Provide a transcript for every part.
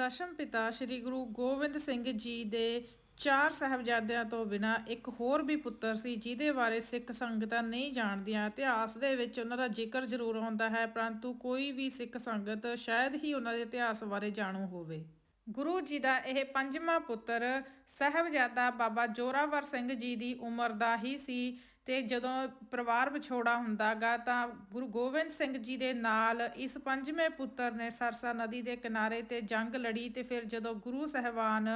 ਦਸ਼ਮ ਪਿਤਾ ਸ੍ਰੀ ਗੁਰੂ ਗੋਬਿੰਦ ਸਿੰਘ ਜੀ ਦੇ ਚਾਰ ਸਾਹਿਬਜ਼ਾਦਿਆਂ ਤੋਂ ਬਿਨਾ ਇੱਕ ਹੋਰ ਵੀ ਪੁੱਤਰ ਸੀ, ਜਿਹਦੇ ਬਾਰੇ ਸਿੱਖ ਸੰਗਤਾਂ ਨਹੀਂ ਜਾਣਦੀਆਂ। ਇਤਿਹਾਸ ਦੇ ਵਿੱਚ ਉਹਨਾਂ ਦਾ ਜ਼ਿਕਰ ਜ਼ਰੂਰ ਆਉਂਦਾ ਹੈ, ਪਰੰਤੂ ਕੋਈ ਵੀ ਸਿੱਖ ਸੰਗਤ ਸ਼ਾਇਦ ਹੀ ਉਹਨਾਂ ਦੇ ਇਤਿਹਾਸ ਬਾਰੇ ਜਾਣੂ ਹੋਵੇ। ਗੁਰੂ ਜੀ ਦਾ ਇਹ ਪੰਜਵਾਂ ਪੁੱਤਰ ਸਾਹਿਬਜ਼ਾਦਾ ਬਾਬਾ ਜੋਰਾਵਰ ਸਿੰਘ ਜੀ ਦੀ ਉਮਰ ਦਾ ਹੀ ਸੀ। ਤੇ ਜਦੋਂ ਪਰਿਵਾਰ ਵਿਛੋੜਾ ਹੁੰਦਾਗਾ ਤਾਂ ਗੁਰੂ ਗੋਬਿੰਦ ਸਿੰਘ ਜੀ ਦੇ ਨਾਲ ਇਸ ਪੰਜਵੇਂ ਪੁੱਤਰ ਨੇ ਸਰਸਾ ਨਦੀ ਦੇ ਕਿਨਾਰੇ ਤੇ ਜੰਗ ਲੜੀ ਤੇ ਫਿਰ ਜਦੋਂ ਗੁਰੂ ਸਹਿਬਾਨ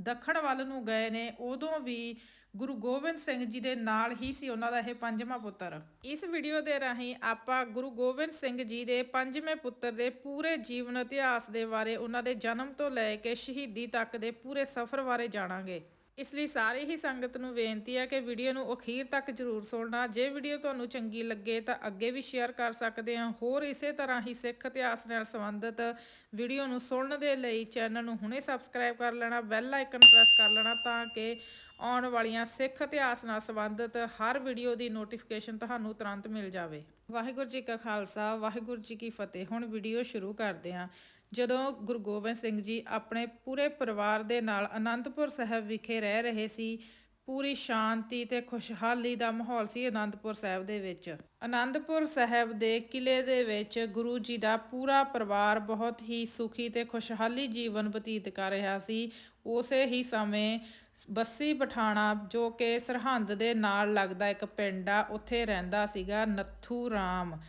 ਦੱਖਣ ਵੱਲ ਨੂੰ ਗਏ ਨੇ, ਉਦੋਂ ਵੀ ਗੁਰੂ ਗੋਬਿੰਦ ਸਿੰਘ ਜੀ ਦੇ ਨਾਲ ਹੀ ਸੀ ਉਹਨਾਂ ਦਾ ਇਹ ਪੰਜਵਾਂ ਪੁੱਤਰ। ਇਸ ਵੀਡੀਓ ਦੇ ਰਾਹੀਂ ਆਪਾਂ ਗੁਰੂ ਗੋਬਿੰਦ ਸਿੰਘ ਜੀ ਦੇ ਪੰਜਵੇਂ ਪੁੱਤਰ ਦੇ ਪੂਰੇ ਜੀਵਨ ਇਤਿਹਾਸ ਦੇ ਬਾਰੇ ਉਹਨਾਂ ਦੇ ਜਨਮ ਤੋਂ ਲੈ ਕੇ ਸ਼ਹੀਦੀ ਤੱਕ ਦੇ ਪੂਰੇ ਸਫ਼ਰ ਬਾਰੇ ਜਾਣਾਂਗੇ। ਇਸ ਲਈ ਸਾਰੇ ਹੀ ਸੰਗਤ ਨੂੰ ਬੇਨਤੀ ਹੈ ਕਿ ਵੀਡੀਓ ਨੂੰ ਅਖੀਰ ਤੱਕ ਜਰੂਰ ਸੁਣਨਾ। ਜੇ ਵੀਡੀਓ ਤੁਹਾਨੂੰ ਚੰਗੀ ਲੱਗੇ ਤਾਂ ਅੱਗੇ ਵੀ ਸ਼ੇਅਰ ਕਰ ਸਕਦੇ ਹਾਂ ਹੋਰ ਇਸੇ ਤਰ੍ਹਾਂ ਹੀ ਸਿੱਖ ਇਤਿਹਾਸ ਨਾਲ ਸੰਬੰਧਿਤ ਵੀਡੀਓ ਨੂੰ ਸੁਣਨ ਦੇ ਲਈ ਚੈਨਲ ਨੂੰ ਹੁਣੇ ਸਬਸਕ੍ਰਾਈਬ ਕਰ ਲੈਣਾ, ਬੈਲ ਆਈਕਨ ਪ੍ਰੈਸ ਕਰ ਲੈਣਾ ਤਾਂ ਕਿ ਆਉਣ ਵਾਲੀਆਂ ਸਿੱਖ ਇਤਿਹਾਸ ਨਾਲ ਸੰਬੰਧਿਤ ਹਰ ਵੀਡੀਓ ਦੀ ਨੋਟੀਫਿਕੇਸ਼ਨ ਤੁਹਾਨੂੰ ਤੁਰੰਤ ਮਿਲ ਜਾਵੇ। ਵਾਹਿਗੁਰੂ ਜੀ ਕਾ ਖਾਲਸਾ, ਵਾਹਿਗੁਰੂ ਜੀ ਕੀ ਫਤਿਹ। ਹੁਣ ਵੀਡੀਓ ਸ਼ੁਰੂ ਕਰਦੇ ਹਾਂ ਜਦੋਂ ਗੁਰੂ ਗੋਬਿੰਦ ਸਿੰਘ ਜੀ ਆਪਣੇ ਪੂਰੇ ਪਰਿਵਾਰ ਦੇ ਨਾਲ ਅਨੰਦਪੁਰ ਸਾਹਿਬ ਵਿਖੇ ਰਹਿ ਰਹੇ ਸੀ, ਪੂਰੀ ਸ਼ਾਂਤੀ ਤੇ ਖੁਸ਼ਹਾਲੀ ਦਾ ਮਾਹੌਲ ਸੀ ਅਨੰਦਪੁਰ ਸਾਹਿਬ ਦੇ ਵਿੱਚ। ਅਨੰਦਪੁਰ ਸਾਹਿਬ ਦੇ ਕਿਲੇ ਦੇ ਵਿੱਚ ਗੁਰੂ ਜੀ ਦਾ ਪੂਰਾ ਪਰਿਵਾਰ ਬਹੁਤ ਹੀ ਸੁਖੀ ਤੇ ਖੁਸ਼ਹਾਲੀ ਜੀਵਨ ਬਤੀਤ ਕਰ ਰਿਹਾ ਸੀ। ਉਸੇ ਹੀ ਸਮੇਂ ਬੱਸੀ ਪਠਾਣਾ ਜੋ ਕਿ ਸਰਹੰਦ ਦੇ ਨਾਲ ਲੱਗਦਾ ਇੱਕ ਪਿੰਡ ਆ, ਉੱਥੇ ਰਹਿੰਦਾ ਸੀਗਾ ਨੱਥੂ ਰਾਮ।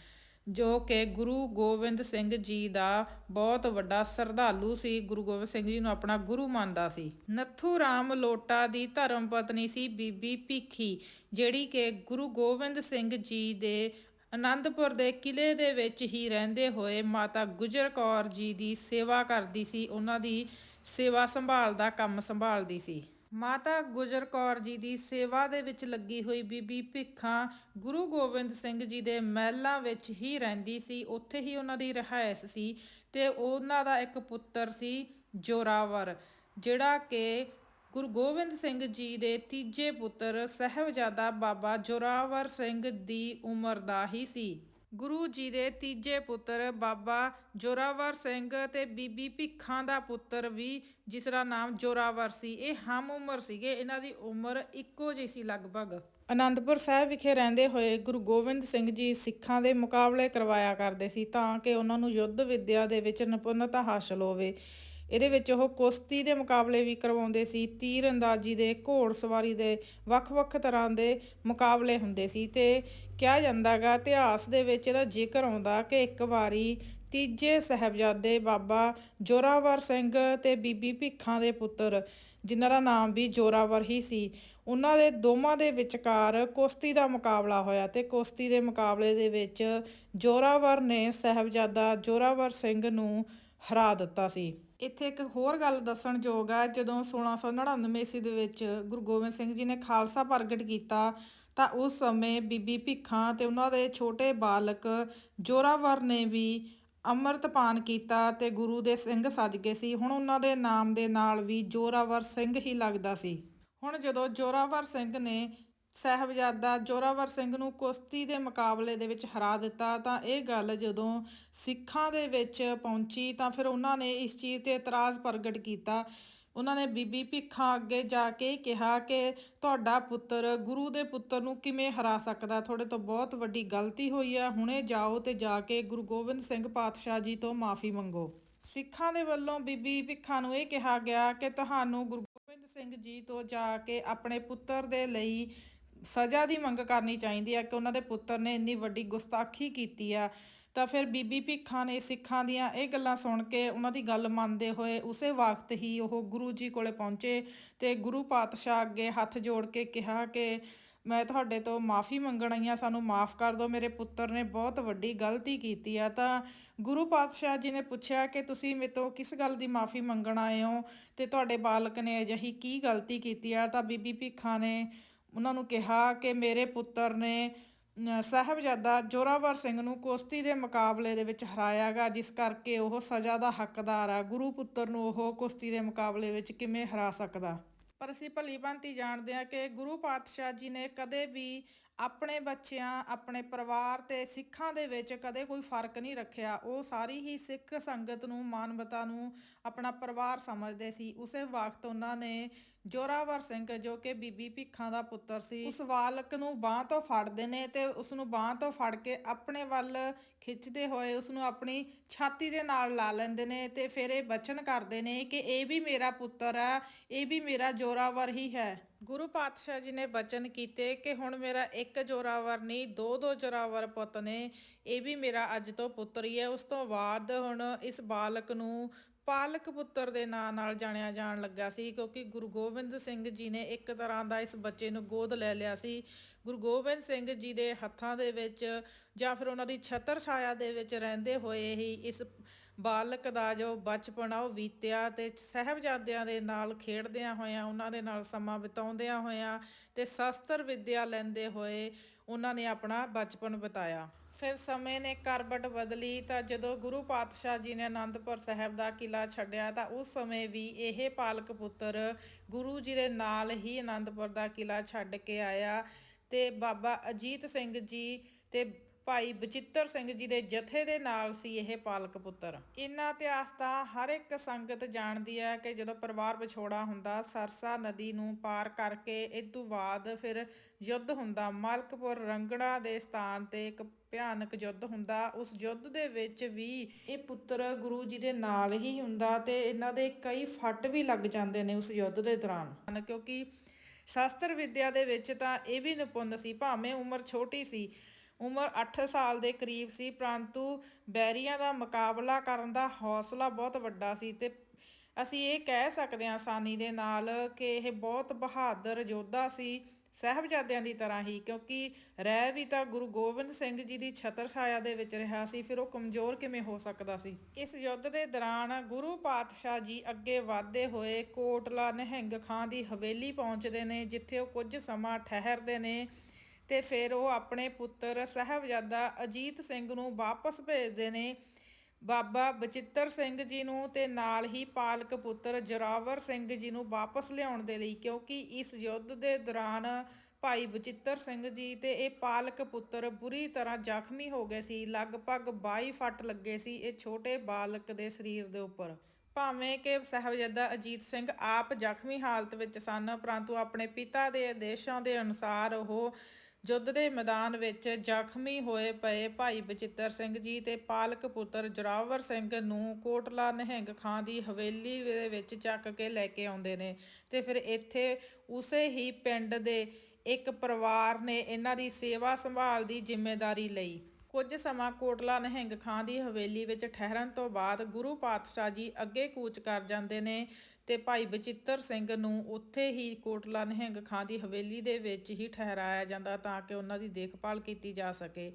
ਜੋ ਕਿ ਗੁਰੂ ਗੋਬਿੰਦ ਸਿੰਘ ਜੀ ਦਾ ਬਹੁਤ ਵੱਡਾ ਸਰਧਾਲੂ ਸੀ, ਗੁਰੂ ਗੋਬਿੰਦ ਸਿੰਘ ਜੀ ਨੂੰ ਆਪਣਾ ਗੁਰੂ ਮੰਨਦਾ ਸੀ। ਨੱਥੂ ਰਾਮ ਲੋਟਾ ਦੀ ਧਰਮ ਪਤਨੀ ਸੀ ਬੀਬੀ ਭੀਖੀ, ਜਿਹੜੀ ਕਿ ਗੁਰੂ ਗੋਬਿੰਦ ਸਿੰਘ ਜੀ ਦੇ ਅਨੰਦਪੁਰ ਦੇ ਕਿਲੇ ਦੇ ਵਿੱਚ ਹੀ ਰਹਿੰਦੇ ਹੋਏ ਮਾਤਾ ਗੁਜਰ ਕੌਰ ਜੀ ਦੀ ਸੇਵਾ ਕਰਦੀ ਸੀ, ਉਹਨਾਂ ਦੀ ਸੇਵਾ ਸੰਭਾਲ ਦਾ ਕੰਮ ਸੰਭਾਲਦੀ ਸੀ। ਮਾਤਾ ਗੁਜਰ ਕੌਰ ਜੀ ਦੀ ਸੇਵਾ ਦੇ ਵਿੱਚ ਲੱਗੀ ਹੋਈ ਬੀਬੀ ਭਿੱਖਾਂ ਗੁਰੂ ਗੋਬਿੰਦ ਸਿੰਘ ਜੀ ਦੇ ਮਹਿਲਾਂ ਵਿੱਚ ਹੀ ਰਹਿੰਦੀ ਸੀ। ਉੱਥੇ ਹੀ ਉਹਨਾਂ ਦੀ ਰਿਹਾਇਸ਼ ਸੀ ਤੇ ਉਹਨਾਂ ਦਾ ਇੱਕ ਪੁੱਤਰ ਸੀ ਜੋਰਾਵਰ, ਜਿਹੜਾ ਕਿ ਗੁਰੂ ਗੋਬਿੰਦ ਸਿੰਘ ਜੀ ਦੇ ਤੀਜੇ ਪੁੱਤਰ ਸਹਿਬਜ਼ਾਦਾ ਬਾਬਾ ਜੋਰਾਵਰ ਸਿੰਘ ਦੀ ਉਮਰ ਦਾ ਹੀ ਸੀ। ਗੁਰੂ ਜੀ ਦੇ ਤੀਜੇ ਪੁੱਤਰ ਬਾਬਾ ਜੋਰਾਵਰ ਸਿੰਘ ਤੇ ਬੀਬੀ ਭਿੱਖਾਂ ਦਾ ਪੁੱਤਰ ਵੀ, ਜਿਸ ਦਾ ਨਾਮ ਜੋਰਾਵਰ ਸੀ। ਇਹ ਹਮ ਉਮਰ ਸੀਗੇ। ਇਹਨਾਂ ਦੀ ਉਮਰ ਇੱਕੋ ਜਿਹੀ ਸੀ ਲਗਭਗ। ਅਨੰਦਪੁਰ ਸਾਹਿਬ ਵਿਖੇ ਰਹਿੰਦੇ ਹੋਏ ਗੁਰੂ ਗੋਬਿੰਦ ਸਿੰਘ ਜੀ ਸਿੱਖਾਂ ਦੇ ਮੁਕਾਬਲੇ ਕਰਵਾਇਆ ਕਰਦੇ ਸੀ, ਤਾਂ ਕਿ ਉਹਨਾਂ ਨੂੰ ਯੁੱਧ ਵਿੱਦਿਆ ਦੇ ਵਿੱਚ ਨਿਪੁੰਨਤਾ ਹਾਸਲ ਹੋਵੇ। ਇਹਦੇ ਵਿੱਚ ਉਹ ਕੁਸ਼ਤੀ ਦੇ ਮੁਕਾਬਲੇ ਵੀ ਕਰਵਾਉਂਦੇ ਸੀ ਤੀਰ ਅੰਦਾਜ਼ੀ ਦੇ, ਘੋੜ ਸਵਾਰੀ ਦੇ ਵੱਖ-ਵੱਖ ਤਰ੍ਹਾਂ ਦੇ ਮੁਕਾਬਲੇ ਹੁੰਦੇ ਸੀ ਤੇ ਕਿਹਾ ਜਾਂਦਾਗਾ ਇਤਿਹਾਸ ਦੇ ਵਿੱਚ ਇਹਦਾ ਜ਼ਿਕਰ ਆਉਂਦਾ ਕਿ ਇੱਕ ਵਾਰੀ ਤੀਜੇ ਸਹਿਬਜ਼ਾਦੇ ਬਾਬਾ ਜੋਰਾਵਰ ਸਿੰਘ ਤੇ ਬੀਬੀ ਭਿੱਖਾਂ ਦੇ ਪੁੱਤਰ, ਜਿਨ੍ਹਾਂ ਦਾ ਨਾਮ ਵੀ ਜੋਰਾਵਰ ਹੀ ਸੀ, ਉਹਨਾਂ ਦੇ ਦੋਵਾਂ ਦੇ ਵਿਚਕਾਰ ਕੁਸ਼ਤੀ ਦਾ ਮੁਕਾਬਲਾ ਹੋਇਆ ਤੇ ਕੁਸ਼ਤੀ ਦੇ ਮੁਕਾਬਲੇ ਦੇ ਵਿੱਚ ਜੋਰਾਵਰ ਨੇ ਸਹਿਬਜ਼ਾਦਾ ਜੋਰਾਵਰ ਸਿੰਘ ਨੂੰ ਹਰਾ ਦਿੱਤਾ ਸੀ। ਇੱਥੇ ਇੱਕ ਹੋਰ ਗੱਲ ਦੱਸਣ ਯੋਗ ਹੈ ਜਦੋਂ 1699 ਈਸਵੀ ਦੇ ਵਿੱਚ ਗੁਰੂ ਗੋਬਿੰਦ ਸਿੰਘ ਜੀ ਨੇ ਖਾਲਸਾ ਪ੍ਰਗਟ ਕੀਤਾ, ਤਾਂ ਉਸ ਸਮੇਂ ਬੀਬੀ ਭਿੱਖਾਂ ਤੇ ਉਹਨਾਂ ਦੇ ਛੋਟੇ ਬਾਲਕ ਜੋਰਾਵਰ ਨੇ ਵੀ ਅੰਮ੍ਰਿਤਪਾਨ ਕੀਤਾ ਤੇ ਗੁਰੂ ਦੇ ਸਿੰਘ ਸੱਜ ਗਏ ਸੀ। ਹੁਣ ਉਹਨਾਂ ਦੇ ਨਾਮ ਦੇ ਨਾਲ ਵੀ ਜੋਰਾਵਰ ਸਿੰਘ ਹੀ ਲੱਗਦਾ ਸੀ। ਹੁਣ ਜਦੋਂ ਜੋਰਾਵਰ ਸਿੰਘ ਨੇ ਸਾਹਿਬਜ਼ਾਦਾ ਜੋਰਾਵਰ ਸਿੰਘ ਨੂੰ ਕੁਸ਼ਤੀ ਦੇ ਮੁਕਾਬਲੇ ਦੇ ਵਿੱਚ ਹਰਾ ਦਿੱਤਾ। ਤਾਂ ਇਹ ਗੱਲ ਜਦੋਂ ਸਿੱਖਾਂ ਦੇ ਵਿੱਚ ਪਹੁੰਚੀ ਤਾਂ ਫਿਰ ਉਹਨਾਂ ਨੇ ਇਸ ਚੀਜ਼ ਤੇ ਇਤਰਾਜ਼ ਪ੍ਰਗਟ ਕੀਤਾ। ਉਹਨਾਂ ਨੇ ਬੀਬੀ ਭਿੱਖਾਂ ਅੱਗੇ ਜਾ ਕੇ ਕਿਹਾ ਕਿ ਤੁਹਾਡਾ ਪੁੱਤਰ ਗੁਰੂ ਦੇ ਪੁੱਤਰ ਨੂੰ ਕਿਵੇਂ ਹਰਾ ਸਕਦਾ? ਤੁਹਾਡੇ ਤੋਂ ਬਹੁਤ ਵੱਡੀ ਗਲਤੀ ਹੋਈ ਹੈ ਹੁਣੇ ਜਾਓ ਤੇ ਜਾ ਕੇ ਗੁਰੂ ਗੋਬਿੰਦ ਸਿੰਘ ਪਾਤਸ਼ਾਹ ਜੀ ਤੋਂ ਮਾਫੀ ਮੰਗੋ। ਸਿੱਖਾਂ ਦੇ ਵੱਲੋਂ ਬੀਬੀ ਭਿੱਖਾਂ ਨੂੰ ਇਹ ਕਿਹਾ ਗਿਆ ਕਿ ਤੁਹਾਨੂੰ ਗੁਰੂ ਗੋਬਿੰਦ ਸਿੰਘ ਜੀ ਤੋਂ ਜਾ ਕੇ ਆਪਣੇ ਪੁੱਤਰ ਦੇ ਲਈ ਸਜ਼ਾ ਦੀ ਮੰਗ ਕਰਨੀ ਚਾਹੀਦੀ ਹੈ ਕਿ ਉਹਨਾਂ ਦੇ ਪੁੱਤਰ ਨੇ ਇੰਨੀ ਵੱਡੀ ਗੁਸਤਾਖੀ ਕੀਤੀ ਆ, ਤਾਂ ਫਿਰ ਬੀਬੀ ਭਿੱਖਾਂ ਨੇ ਸਿੱਖਾਂ ਦੀਆਂ ਇਹ ਗੱਲਾਂ ਸੁਣ ਕੇ ਉਹਨਾਂ ਦੀ ਗੱਲ ਮੰਨਦੇ ਹੋਏ ਉਸੇ ਵਕਤ ਹੀ ਉਹ ਗੁਰੂ ਜੀ ਕੋਲੇ ਪਹੁੰਚੇ ਤੇ ਗੁਰੂ ਪਾਤਸ਼ਾਹ ਅੱਗੇ ਹੱਥ ਜੋੜ ਕੇ ਕਿਹਾ ਕਿ ਮੈਂ ਤੁਹਾਡੇ ਤੋਂ ਮਾਫੀ ਮੰਗਣ ਆਈ ਹਾਂ, ਸਾਨੂੰ ਮਾਫ ਕਰ ਦਿਓ, ਮੇਰੇ ਪੁੱਤਰ ਨੇ ਬਹੁਤ ਵੱਡੀ ਗਲਤੀ ਕੀਤੀ ਆ। ਤਾਂ ਗੁਰੂ ਪਾਤਸ਼ਾਹ ਜੀ ਨੇ ਪੁੱਛਿਆ ਕਿ ਤੁਸੀਂ ਮੇਰੇ ਤੋਂ ਕਿਸ ਗੱਲ ਦੀ ਮਾਫੀ ਮੰਗਣ ਆਏ ਹੋ ਤੇ ਤੁਹਾਡੇ ਬਾਲਕ ਨੇ ਅਜਿਹੀ ਕੀ ਗਲਤੀ ਕੀਤੀ ਆ? ਤਾਂ ਬੀਬੀ ਭਿੱਖਾਂ ਨੇ ਉਹਨਾਂ ਨੂੰ ਕਿਹਾ ਕਿ ਮੇਰੇ ਪੁੱਤਰ ਨੇ ਅਮ, ਸਾਹਿਬਜ਼ਾਦਾ ਜੋਰਾਵਰ ਸਿੰਘ ਨੂੰ ਕੁਸ਼ਤੀ ਦੇ ਮੁਕਾਬਲੇ ਦੇ ਵਿੱਚ ਹਰਾਇਆਗਾ ਜਿਸ ਕਰਕੇ ਉਹ ਸਜ਼ਾ ਦਾ ਹੱਕਦਾਰ ਆ। ਗੁਰੂ ਪੁੱਤਰ ਨੂੰ ਉਹ ਕੁਸ਼ਤੀ ਦੇ ਮੁਕਾਬਲੇ ਵਿੱਚ ਕਿਵੇਂ ਹਰਾ ਸਕਦਾ? ਪਰ ਅਸੀਂ ਭਲੀ ਭਾਂਤੀ ਜਾਣਦੇ ਹਾਂ ਕਿ ਗੁਰੂ ਪਾਤਸ਼ਾਹ ਜੀ ਨੇ ਕਦੇ ਵੀ ਆਪਣੇ ਬੱਚਿਆਂ, ਆਪਣੇ ਪਰਿਵਾਰ ਤੇ ਸਿੱਖਾਂ ਦੇ ਵਿੱਚ ਕਦੇ ਕੋਈ ਫ਼ਰਕ ਨਹੀਂ ਰੱਖਿਆ। ਉਹ ਸਾਰੀ ਹੀ ਸਿੱਖ ਸੰਗਤ ਨੂੰ, ਮਾਨਵਤਾ ਨੂੰ ਆਪਣਾ ਪਰਿਵਾਰ ਸਮਝਦੇ ਸੀ। ਉਸੇ ਵਕਤ ਉਹਨਾਂ ਨੇ ਜੋਰਾਵਰ ਸਿੰਘ, ਜੋ ਕਿ ਬੀਬੀ ਭਿੱਖਾਂ ਦਾ ਪੁੱਤਰ ਸੀ, ਉਸ ਬਾਲਕ ਨੂੰ ਬਾਹ ਤੋਂ ਫੜਦੇ ਨੇ ਤੇ ਉਸ ਨੂੰ ਬਾਹ ਤੋਂ ਫੜ ਕੇ ਆਪਣੇ ਵੱਲ ਖਿੱਚਦੇ ਹੋਏ ਉਸ ਨੂੰ ਆਪਣੀ ਛਾਤੀ ਦੇ ਨਾਲ ਲਾ ਲੈਂਦੇ ਨੇ ਤੇ ਫਿਰ ਇਹ ਬਚਨ ਕਰਦੇ ਨੇ ਕਿ ਇਹ ਵੀ ਮੇਰਾ ਪੁੱਤਰ ਹੈ, ਇਹ ਵੀ ਮੇਰਾ ਜੋਰਾਵਰ ਹੀ ਹੈ। ਗੁਰੂ ਪਾਤਸ਼ਾਹ ਜੀ ਨੇ ਬਚਨ ਕੀਤੇ ਕਿ ਹੁਣ ਮੇਰਾ ਇੱਕ ਜੋਰਾਵਰ ਨਹੀਂ, ਦੋ ਦੋ ਜੋਰਾਵਰ ਪੁੱਤ ਨੇ, ਇਹ ਵੀ ਮੇਰਾ ਅੱਜ ਤੋਂ ਪੁੱਤਰ ਹੀ ਹੈ। ਉਸ ਤੋਂ ਬਾਅਦ ਹੁਣ ਇਸ ਬਾਲਕ ਨੂੰ ਪਾਲਕ ਪੁੱਤਰ ਦੇ ਨਾਂ ਨਾਲ ਜਾਣਿਆ ਜਾਣ ਲੱਗਾ ਸੀ, ਕਿਉਂਕਿ ਗੁਰੂ ਗੋਬਿੰਦ ਸਿੰਘ ਜੀ ਨੇ ਇੱਕ ਤਰ੍ਹਾਂ ਦਾ ਇਸ ਬੱਚੇ ਨੂੰ ਗੋਦ ਲੈ ਲਿਆ ਸੀ। ਗੁਰੂ ਗੋਬਿੰਦ ਸਿੰਘ ਜੀ ਦੇ ਹੱਥਾਂ ਦੇ ਵਿੱਚ ਜਾਂ ਫਿਰ ਉਹਨਾਂ ਦੀ ਛਤਰ ਛਾਇਆ ਦੇ ਵਿੱਚ ਰਹਿੰਦੇ ਹੋਏ ਹੀ ਇਸ ਬਾਲਕ ਦਾ ਜੋ ਬਚਪਨ ਆ, ਉਹ ਬੀਤਿਆ ਤੇ ਸਹਿਬਜ਼ਾਦਿਆਂ ਦੇ ਨਾਲ ਖੇਡਦਿਆਂ ਹੋਇਆਂ, ਉਹਨਾਂ ਦੇ ਨਾਲ ਸਮਾਂ ਬਿਤਾਉਂਦਿਆਂ ਹੋਇਆਂ ਤੇ ਸ਼ਸਤਰ ਵਿੱਦਿਆ ਲੈਂਦੇ ਹੋਏ ਉਹਨਾਂ ਨੇ ਆਪਣਾ ਬਚਪਨ ਬਿਤਾਇਆ। ਫਿਰ ਸਮੇਂ ਨੇ ਕਰਬਟ ਬਦਲੀ ਤਾਂ ਜਦੋਂ ਗੁਰੂ ਪਾਤਸ਼ਾਹ ਜੀ ਨੇ ਆਨੰਦਪੁਰ ਸਾਹਿਬ ਦਾ ਕਿਲਾ ਛੱਡਿਆ ਤਾਂ ਉਸ ਸਮੇਂ ਵੀ ਇਹ ਪਾਲਕ ਪੁੱਤਰ ਗੁਰੂ ਜੀ ਦੇ ਨਾਲ ਹੀ ਆਨੰਦਪੁਰ ਦਾ ਕਿਲਾ ਛੱਡ ਕੇ ਆਇਆ ਤੇ ਬਾਬਾ ਅਜੀਤ ਸਿੰਘ ਜੀ ਤੇ ਭਾਈ ਬਚਿੱਤਰ ਸਿੰਘ ਜੀ ਦੇ ਜਥੇ ਦੇ ਨਾਲ ਸੀ ਇਹ ਪਾਲਕ ਪੁੱਤਰ। ਇਹਨਾਂ ਇਤਿਹਾਸ ਤਾਂ ਹਰ ਇੱਕ ਸੰਗਤ ਜਾਣਦੀ ਹੈ ਕਿ ਜਦੋਂ ਪਰਿਵਾਰ ਵਿਛੋੜਾ ਹੁੰਦਾ, ਸਰਸਾ ਨਦੀ ਨੂੰ ਪਾਰ ਕਰਕੇ ਇਸ ਤੋਂ ਬਾਅਦ ਫਿਰ ਯੁੱਧ ਹੁੰਦਾ। ਮਲਕਪੁਰ ਰੰਗੜਾ ਦੇ ਸਥਾਨ ਤੇ ਇੱਕ ਭਿਆਨਕ ਯੁੱਧ ਹੁੰਦਾ। ਉਸ ਯੁੱਧ ਦੇ ਵਿੱਚ ਵੀ ਇਹ ਪੁੱਤਰ ਗੁਰੂ ਜੀ ਦੇ ਨਾਲ ਹੀ ਹੁੰਦਾ ਤੇ ਇਹਨਾਂ ਦੇ ਕਈ ਫੱਟ ਵੀ ਲੱਗ ਜਾਂਦੇ ਨੇ ਉਸ ਯੁੱਧ ਦੇ ਦੌਰਾਨ। ਕਿਉਂਕਿ ਸ਼ਾਸਤਰ ਵਿਦਿਆ ਦੇ ਵਿੱਚ ਤਾਂ ਇਹ ਵੀ ਨਿਪੁੰਨ ਸੀ, ਭਾਵੇਂ ਉਮਰ ਛੋਟੀ ਸੀ ਉਮਰ 8 ਸਾਲ ਦੇ ਕਰੀਬ ਸੀ, ਪਰੰਤੂ ਬੈਰੀਆਂ ਦਾ ਮੁਕਾਬਲਾ ਕਰਨ ਦਾ ਹੌਸਲਾ ਬਹੁਤ ਵੱਡਾ ਸੀ ਤੇ ਅਸੀਂ ਇਹ ਕਹਿ ਸਕਦੇ ਹਾਂ ਆਸਾਨੀ ਦੇ ਨਾਲ ਕਿ ਇਹ ਬਹੁਤ ਬਹਾਦਰ ਯੋਧਾ ਸੀ, ਸਹਿਬਜ਼ਾਦਿਆਂ ਦੀ ਤਰ੍ਹਾਂ ਹੀ, ਕਿਉਂਕਿ ਰਹਿ ਵੀ ਤਾਂ ਗੁਰੂ ਗੋਬਿੰਦ ਸਿੰਘ ਜੀ ਦੀ ਛਤਰ ਛਾਇਆ ਦੇ ਵਿੱਚ ਰਿਹਾ ਸੀ, ਫਿਰ ਉਹ ਕਮਜ਼ੋਰ ਕਿਵੇਂ ਹੋ ਸਕਦਾ ਸੀ? ਇਸ ਯੁੱਧ ਦੇ ਦੌਰਾਨ ਗੁਰੂ ਪਾਤਸ਼ਾਹ ਜੀ ਅੱਗੇ ਵਧਦੇ ਹੋਏ ਕੋਟਲਾ ਨਹਿੰਗ ਖਾਂ ਦੀ ਹਵੇਲੀ ਪਹੁੰਚਦੇ ਨੇ, ਜਿੱਥੇ ਉਹ ਕੁਝ ਸਮਾਂ ਠਹਿਰਦੇ ਨੇ। ਤੇ ਫਿਰ ਉਹ ਆਪਣੇ ਪੁੱਤਰ ਸਾਹਿਬਜ਼ਾਦਾ ਅਜੀਤ ਸਿੰਘ ਨੂੰ ਵਾਪਸ ਭੇਜਦੇ ਨੇ। ਬਾਬਾ ਬਚਿੱਤਰ ਸਿੰਘ ਜੀ ਨੂੰ ਤੇ ਨਾਲ ਹੀ ਪਾਲਕ ਪੁੱਤਰ ਜਰਾਵਰ ਸਿੰਘ ਜੀ ਨੂੰ ਵਾਪਸ ਲਿਆਉਣ ਦੇ ਲਈ, ਕਿਉਂਕਿ ਇਸ ਯੁੱਧ ਦੇ ਦੌਰਾਨ ਭਾਈ ਬਚਿੱਤਰ ਸਿੰਘ ਜੀ ਤੇ ਇਹ ਪਾਲਕ ਪੁੱਤਰ ਬੁਰੀ ਤਰ੍ਹਾਂ ਜ਼ਖਮੀ ਹੋ ਗਏ ਸੀ, ਲਗਭਗ 22 ਫੱਟ ਲੱਗੇ ਸੀ ਇਹ ਛੋਟੇ ਬਾਲਕ ਦੇ ਸਰੀਰ ਦੇ ਉੱਪਰ। ਭਾਵੇਂ ਕਿ ਸਾਹਿਬਜ਼ਾਦਾ ਅਜੀਤ ਸਿੰਘ ਆਪ ਜ਼ਖਮੀ ਹਾਲਤ ਵਿੱਚ ਸਨ, ਪਰੰਤੂ ਆਪਣੇ ਪਿਤਾ ਦੇ ਆਦੇਸ਼ਾਂ ਦੇ ਅਨੁਸਾਰ ਉਹ ਯੁੱਧ ਦੇ ਮੈਦਾਨ ਵਿੱਚ ਜ਼ਖਮੀ ਹੋਏ ਪਏ ਭਾਈ ਬਚਿੱਤਰ ਸਿੰਘ ਜੀ ਤੇ ਪਾਲਕ ਪੁੱਤਰ ਜਰਾਵਰ ਸਿੰਘ ਨੂੰ ਕੋਟਲਾ ਨਹਿੰਗ ਖਾਂ ਦੀ ਹਵੇਲੀ ਦੇ ਵਿੱਚ ਚੱਕ ਕੇ ਲੈ ਕੇ ਆਉਂਦੇ ਨੇ। ਤੇ ਫਿਰ ਇੱਥੇ ਉਸੇ ਹੀ ਪਿੰਡ ਦੇ ਇੱਕ ਪਰਿਵਾਰ ਨੇ ਇਹਨਾਂ ਦੀ ਸੇਵਾ ਸੰਭਾਲ ਦੀ ਜ਼ਿੰਮੇਵਾਰੀ ਲਈ ਕੁਝ ਸਮਾਂ ਕੋਟਲਾ ਨਹਿੰਗ ਖਾਂ ਦੀ ਹਵੇਲੀ ਵਿੱਚ ਠਹਿਰਨ ਤੋਂ ਬਾਅਦ ਗੁਰੂ ਪਾਤਸ਼ਾਹ ਜੀ ਅੱਗੇ ਕੂਚ ਕਰ ਜਾਂਦੇ ਨੇ ਤੇ ਭਾਈ ਬਚਿੱਤਰ ਸਿੰਘ ਨੂੰ ਉੱਥੇ ਹੀ ਕੋਟਲਾ ਨਹਿੰਗ ਖਾਂ ਦੀ ਹਵੇਲੀ ਦੇ ਵਿੱਚ ਹੀ ਠਹਿਰਾਇਆ ਜਾਂਦਾ ਤਾਂ ਕਿ ਉਹਨਾਂ ਦੀ ਦੇਖਭਾਲ ਕੀਤੀ ਜਾ ਸਕੇ।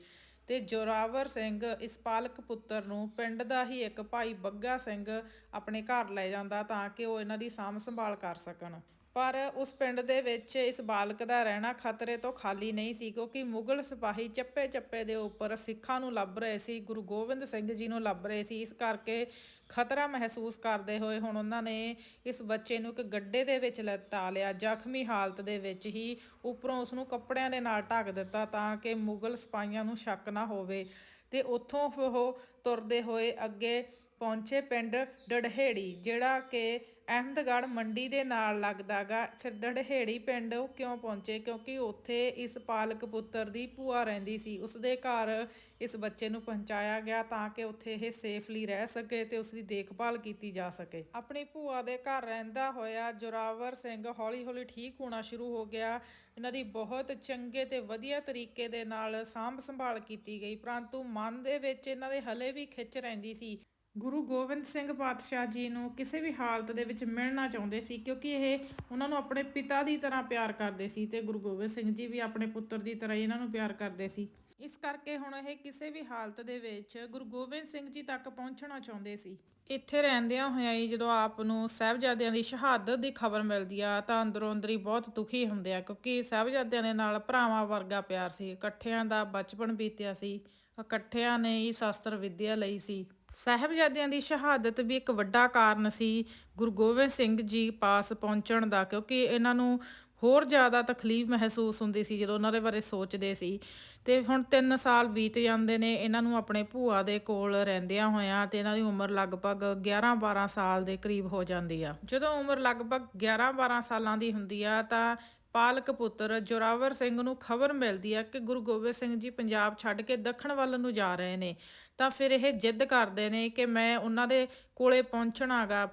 ਤੇ ਜੋਰਾਵਰ ਸਿੰਘ ਇਸ ਪਾਲਕ ਪੁੱਤਰ ਨੂੰ ਪਿੰਡ ਦਾ ਹੀ ਇੱਕ ਭਾਈ ਬੱਗਾ ਸਿੰਘ ਆਪਣੇ ਘਰ ਲੈ ਜਾਂਦਾ ਤਾਂ ਕਿ ਉਹ ਇਹਨਾਂ ਦੀ ਸਾਂਭ ਸੰਭਾਲ ਕਰ ਸਕਣ। ਪਰ ਉਸ ਪਿੰਡ ਦੇ ਵਿੱਚ ਇਸ ਬਾਲਕ ਦਾ ਰਹਿਣਾ ਖਤਰੇ ਤੋਂ ਖਾਲੀ ਨਹੀਂ ਸੀ, ਕਿਉਂਕਿ ਮੁਗਲ ਸਿਪਾਹੀ ਚੱਪੇ ਚੱਪੇ ਦੇ ਉੱਪਰ ਸਿੱਖਾਂ ਨੂੰ ਲੱਭ ਰਹੇ ਸੀ, ਗੁਰੂ ਗੋਬਿੰਦ ਸਿੰਘ ਜੀ ਨੂੰ ਲੱਭ ਰਹੇ ਸੀ। ਇਸ ਕਰਕੇ ਖਤਰਾ ਮਹਿਸੂਸ ਕਰਦੇ ਹੋਏ ਹੁਣ ਉਹਨਾਂ ਨੇ ਇਸ ਬੱਚੇ ਨੂੰ ਇੱਕ ਗੱਡੇ ਦੇ ਵਿੱਚ ਲਟਾ ਲਿਆ। ਜ਼ਖਮੀ ਹਾਲਤ ਦੇ ਵਿੱਚ ਹੀ ਉੱਪਰੋਂ ਉਸ ਨੂੰ ਕੱਪੜਿਆਂ ਦੇ ਨਾਲ ਢੱਕ ਦਿੱਤਾ ਤਾਂ ਕਿ ਮੁਗਲ ਸਿਪਾਹੀਆਂ ਨੂੰ ਸ਼ੱਕ ਨਾ ਹੋਵੇ ਤੇ ਉੱਥੋਂ ਉਹ ਤੁਰਦੇ ਹੋਏ ਅੱਗੇ ਪਹੁੰਚੇ ਪਿੰਡ ਡੜਹੇੜੀ, ਜਿਹੜਾ ਕਿ ਅਹਿਮਦਗੜ੍ਹ ਮੰਡੀ ਦੇ ਨਾਲ ਲੱਗਦਾਗਾ। ਫਿਰ ਡੜਹੇੜੀ ਪਿੰਡ ਉਹ ਕਿਉਂ ਪਹੁੰਚੇ? ਕਿਉਂਕਿ ਉੱਥੇ ਇਸ ਪਾਲਕ ਪੁੱਤਰ ਦੀ ਭੂਆ ਰਹਿੰਦੀ ਸੀ। ਉਸ ਦੇ ਘਰ ਇਸ ਬੱਚੇ ਨੂੰ ਪਹੁੰਚਾਇਆ ਗਿਆ ਤਾਂ ਕਿ ਉੱਥੇ ਇਹ ਸੇਫਲੀ ਰਹਿ ਸਕੇ ਤੇ ਉਸ ਦੀ ਦੇਖਭਾਲ ਕੀਤੀ ਜਾ ਸਕੇ। ਆਪਣੀ ਭੂਆ ਦੇ ਘਰ ਰਹਿੰਦਾ ਹੋਇਆ ਜੋਰਾਵਰ ਸਿੰਘ ਹੌਲੀ-ਹੌਲੀ ਠੀਕ ਹੋਣਾ ਸ਼ੁਰੂ ਹੋ ਗਿਆ। ਇਹਨਾਂ ਦੀ ਬਹੁਤ ਚੰਗੇ ਤੇ ਵਧੀਆ ਤਰੀਕੇ ਦੇ ਨਾਲ ਸਾਂਭ ਸੰਭਾਲ ਕੀਤੀ ਗਈ, ਪਰੰਤੂ ਮਨ ਦੇ ਵਿੱਚ ਇਹਨਾਂ ਦੇ ਹਲੇ ਵੀ ਖਿੱਚ ਰਹਿੰਦੀ ਸੀ। ਗੁਰੂ ਗੋਬਿੰਦ ਸਿੰਘ ਪਾਤਸ਼ਾਹ ਜੀ ਨੂੰ ਕਿਸੇ ਵੀ ਹਾਲਤ ਦੇ ਵਿੱਚ ਮਿਲਣਾ ਚਾਹੁੰਦੇ ਸੀ, ਕਿਉਂਕਿ ਇਹ ਉਹਨਾਂ ਨੂੰ ਆਪਣੇ ਪਿਤਾ ਦੀ ਤਰ੍ਹਾਂ ਪਿਆਰ ਕਰਦੇ ਸੀ ਤੇ ਗੁਰੂ ਗੋਬਿੰਦ ਸਿੰਘ ਜੀ ਵੀ ਆਪਣੇ ਪੁੱਤਰ ਦੀ ਤਰ੍ਹਾਂ ਹੀ ਇਹਨਾਂ ਨੂੰ ਪਿਆਰ ਕਰਦੇ ਸੀ। ਇਸ ਕਰਕੇ ਹੁਣ ਇਹ ਕਿਸੇ ਵੀ ਹਾਲਤ ਦੇ ਵਿੱਚ ਗੁਰੂ ਗੋਬਿੰਦ ਸਿੰਘ ਜੀ ਤੱਕ ਪਹੁੰਚਣਾ ਚਾਹੁੰਦੇ ਸੀ। ਇੱਥੇ ਰਹਿੰਦਿਆਂ ਹੋਇਆਂ ਹੀ ਜਦੋਂ ਆਪ ਨੂੰ ਸਾਹਿਬਜ਼ਾਦਿਆਂ ਦੀ ਸ਼ਹਾਦਤ ਦੀ ਖਬਰ ਮਿਲਦੀ ਆ, ਤਾਂ ਅੰਦਰੋਂ ਅੰਦਰੀ ਬਹੁਤ ਦੁਖੀ ਹੁੰਦੇ ਆ, ਕਿਉਂਕਿ ਸਾਹਿਬਜ਼ਾਦਿਆਂ ਦੇ ਨਾਲ ਭਰਾਵਾਂ ਵਰਗਾ ਪਿਆਰ ਸੀ, ਇਕੱਠਿਆਂ ਦਾ ਬਚਪਨ ਬੀਤਿਆ ਸੀ, ਇਕੱਠਿਆਂ ਨੇ ਹੀ ਸ਼ਾਸਤਰ ਵਿੱਦਿਆ ਲਈ ਸੀ। ਸਾਹਿਬਜ਼ਾਦਿਆਂ ਦੀ ਸ਼ਹਾਦਤ ਵੀ ਇੱਕ ਵੱਡਾ ਕਾਰਨ ਸੀ ਗੁਰੂ ਗੋਬਿੰਦ ਸਿੰਘ ਜੀ ਪਾਸ ਪਹੁੰਚਣ ਦਾ, ਕਿਉਂਕਿ ਇਹਨਾਂ ਨੂੰ ਹੋਰ ਜ਼ਿਆਦਾ ਤਕਲੀਫ ਮਹਿਸੂਸ ਹੁੰਦੀ ਸੀ ਜਦੋਂ ਉਹਨਾਂ ਦੇ ਬਾਰੇ ਸੋਚਦੇ ਸੀ। ਤੇ ਹੁਣ 3 ਸਾਲ ਬੀਤ ਜਾਂਦੇ ਨੇ, ਇਹਨਾਂ ਨੂੰ ਆਪਣੇ ਭੂਆ ਦੇ ਕੋਲ ਰਹਿੰਦਿਆਂ ਹੋਇਆਂ ਤੇ ਇਹਨਾਂ ਦੀ ਉਮਰ ਲਗਭਗ 11-12 ਸਾਲ ਦੇ ਕਰੀਬ ਹੋ ਜਾਂਦੀ ਆ। ਜਦੋਂ ਉਮਰ ਲਗਭਗ 11-12 ਸਾਲਾਂ ਦੀ ਹੁੰਦੀ ਆ, ਤਾਂ ਪਾਲਕ ਪੁੱਤਰ ਜੋਰਾਵਰ ਸਿੰਘ ਨੂੰ ਖਬਰ ਮਿਲਦੀ ਹੈ ਕਿ ਗੁਰੂ ਗੋਬਿੰਦ ਸਿੰਘ ਜੀ ਪੰਜਾਬ ਛੱਡ ਕੇ ਦੱਖਣ ਵੱਲ ਨੂੰ ਜਾ ਰਹੇ ਨੇ। ਤਾਂ ਫਿਰ ਇਹ ਜਿੱਦ ਕਰਦੇ ਨੇ ਕਿ ਮੈਂ ਉਹਨਾਂ ਦੇ ਕੋਲੇ ਪਹੁੰਚਣਾਗਾ।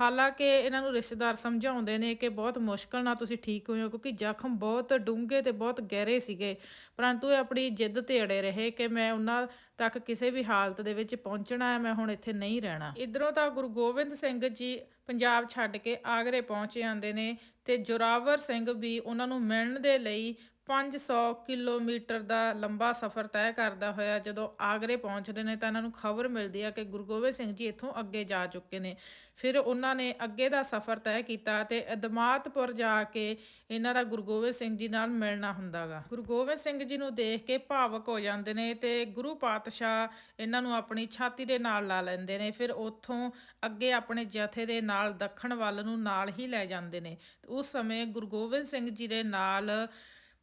ਹਾਲਾਂਕਿ ਇਹਨਾਂ ਨੂੰ ਰਿਸ਼ਤੇਦਾਰ ਸਮਝਾਉਂਦੇ ਨੇ ਕਿ ਬਹੁਤ ਮੁਸ਼ਕਲ ਨਾਲ ਤੁਸੀਂ ਠੀਕ ਹੋਏ ਹੋ ਕਿਉਂਕਿ ਜ਼ਖਮ ਬਹੁਤ ਡੂੰਘੇ ਤੇ ਬਹੁਤ ਗਹਿਰੇ ਸੀਗੇ। ਪਰੰਤੂ ਇਹ ਆਪਣੀ ਜਿੱਦ ਤੇ ਅੜੇ ਰਹੇ ਕਿ ਮੈਂ ਉਹਨਾਂ ਤੱਕ ਕਿਸੇ ਵੀ ਹਾਲਤ ਦੇ ਵਿੱਚ ਪਹੁੰਚਣਾ ਹੈ, ਮੈਂ ਹੁਣ ਇੱਥੇ ਨਹੀਂ ਰਹਿਣਾ। ਇਧਰੋਂ ਤਾਂ ਗੁਰੂ ਗੋਬਿੰਦ ਸਿੰਘ ਜੀ ਪੰਜਾਬ ਛੱਡ ਕੇ ਆਗਰੇ ਪਹੁੰਚ ਜਾਂਦੇ ਨੇ। ਤੇ ਜੋਰਾਵਰ ਸਿੰਘ ਵੀ ਉਹਨਾਂ ਨੂੰ ਮਿਲਣ ਦੇ ਲਈ 500 ਕਿਲੋਮੀਟਰ ਦਾ ਲੰਬਾ ਸਫ਼ਰ ਤੈਅ ਕਰਦਾ ਹੋਇਆ, ਜਦੋਂ ਆਗਰੇ ਪਹੁੰਚਦੇ ਨੇ ਤਾਂ ਇਹਨਾਂ ਨੂੰ ਖਬਰ ਮਿਲਦੀ ਹੈ ਕਿ ਗੁਰੂ ਗੋਬਿੰਦ ਸਿੰਘ ਜੀ ਇੱਥੋਂ ਅੱਗੇ ਜਾ ਚੁੱਕੇ ਨੇ। ਫਿਰ ਉਹਨਾਂ ਨੇ ਅੱਗੇ ਦਾ ਸਫ਼ਰ ਤੈਅ ਕੀਤਾ ਤੇ ਅਦਮਾਤਪੁਰ ਜਾ ਕੇ ਇਹਨਾਂ ਦਾ ਗੁਰੂ ਗੋਬਿੰਦ ਸਿੰਘ ਜੀ ਨਾਲ ਮਿਲਣਾ ਹੁੰਦਾਗਾ ਗੁਰੂ ਗੋਬਿੰਦ ਸਿੰਘ ਜੀ ਨੂੰ ਦੇਖ ਕੇ ਭਾਵਕ ਹੋ ਜਾਂਦੇ ਨੇ ਤੇ ਗੁਰੂ ਪਾਤਸ਼ਾਹ ਇਹਨਾਂ ਨੂੰ ਆਪਣੀ ਛਾਤੀ ਦੇ ਨਾਲ ਲਾ ਲੈਂਦੇ ਨੇ, ਫਿਰ ਉੱਥੋਂ ਅੱਗੇ ਆਪਣੇ ਜਥੇ ਦੇ ਨਾਲ ਦੱਖਣ ਵੱਲ ਨੂੰ ਨਾਲ ਹੀ ਲੈ ਜਾਂਦੇ ਨੇ। ਉਸ ਸਮੇਂ ਗੁਰੂ ਗੋਬਿੰਦ ਸਿੰਘ ਜੀ ਦੇ ਨਾਲ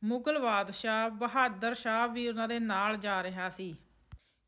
ਮੁਗਲ ਬਾਦਸ਼ਾਹ ਬਹਾਦਰ ਸ਼ਾਹ ਵੀ ਉਹਨਾਂ ਦੇ ਨਾਲ ਜਾ ਰਿਹਾ ਸੀ।